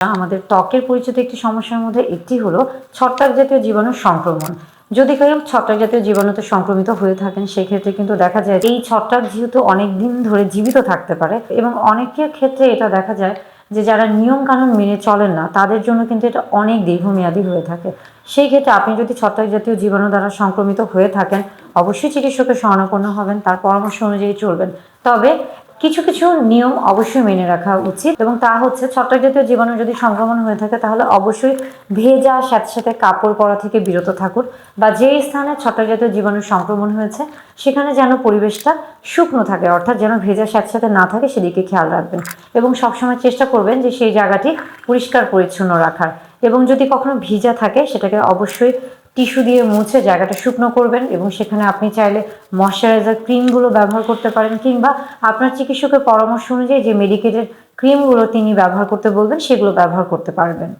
আমাদের ত্বকের পরিচিত একটি সমস্যার মধ্যে একটি হলো ছত্রাক জাতীয় জীবাণুর সংক্রমণ। যদি কেউ ছত্রাক জাতীয় জীবাণুতে সংক্রমিত হয়ে থাকেন, সেক্ষেত্রে কিন্তু দেখা যায় এই ছত্রাক যেহেতু অনেক দিন ধরে জীবিত থাকতে পারে এবং অনেকের ক্ষেত্রে এটা দেখা যায় যে যারা নিয়ম কানুন মেনে চলেন না, তাদের জন্য কিন্তু এটা অনেক দীর্ঘমেয়াদী হয়ে থাকে। সেই ক্ষেত্রে আপনি যদি ছত্রাক জাতীয় জীবাণু দ্বারা সংক্রমিত হয়ে থাকেন, অবশ্যই চিকিৎসকের শরণাপন্ন হবেন, তার পরামর্শ অনুযায়ী চলবেন। তবে কিছু কিছু নিয়ম অবশ্যই মেনে রাখা উচিত এবং তা হচ্ছে ছত্রাক জাতীয় জীবাণু যদি সংক্রমণ হয়ে থাকে তাহলে অবশ্যই ভেজা সাথে সাথে কাপড় পরা থেকে বিরত থাকুন বা যে স্থানে ছত্রাক জাতীয় জীবাণুর সংক্রমণ হয়েছে সেখানে যেন পরিবেশটা শুকনো থাকে, অর্থাৎ যেন ভেজা সাথে সাথে না থাকে সেদিকে খেয়াল রাখবেন এবং সবসময় চেষ্টা করবেন যে সেই জায়গাটি পরিষ্কার পরিচ্ছন্ন রাখার এবং যদি কখনো ভিজা থাকে সেটাকে অবশ্যই টিস্যু দিয়ে মুছে জায়গাটা শুকনো করবেন এবং সেখানে আপনি চাইলে ময়শ্চারাইজার ক্রিমগুলো ব্যবহার করতে পারেন কিংবা আপনার চিকিৎসকের পরামর্শ অনুযায়ী যে মেডিকেটেড ক্রিমগুলো তিনি ব্যবহার করতে বলবেন, সেগুলো ব্যবহার করতে পারবেন।